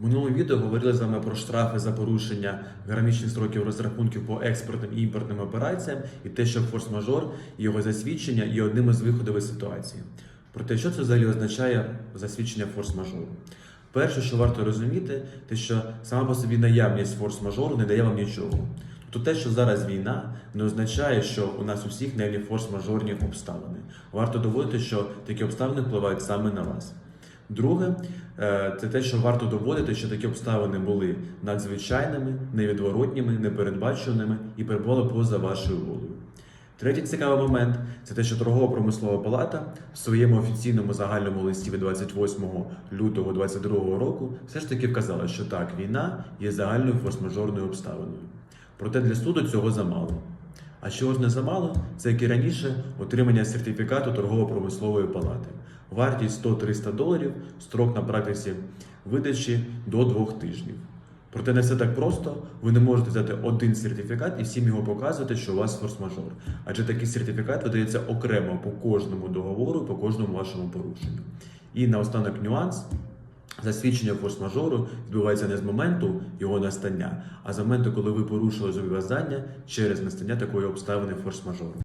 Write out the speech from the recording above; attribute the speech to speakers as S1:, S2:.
S1: Минулому відео говорили з вами про штрафи за порушення граничних строків розрахунків по експортним і імпортним операціям і те, що форс-мажор його засвідчення є одним із виходів із ситуації. Проте, що це взагалі означає засвідчення форс-мажору? Перше, що варто розуміти, те, що сама по собі наявність форс-мажору не дає вам нічого. Тобто те, що зараз війна, не означає, що у нас усіх наявні форс-мажорні обставини. Варто доводити, що такі обставини впливають саме на вас. Друге, е, це те, що варто доводити, що такі обставини були надзвичайними, невідворотніми, непередбаченими і перебували поза вашою волею. Третій цікавий момент це те, що торгово-промислова палата в своєму офіційному загальному листі від 28 лютого 2022 року все ж таки вказала, що так, війна є загальною форс-мажорною обставиною. Проте для суду цього замало. А чого ж не замало, це як і раніше отримання сертифікату торгово-промислової палати. Вартість 100-300 доларів, строк на практиці видачі до двох тижнів. Проте не все так просто. Ви не можете взяти один сертифікат і всім його показувати, що у вас форс-мажор. Адже такий сертифікат видається окремо по кожному договору, по кожному вашому порушенню. І наостанок нюанс. Засвідчення форс-мажору відбувається не з моменту його настання, а з моменту, коли ви порушили зобов'язання через настання такої обставини форс-мажору.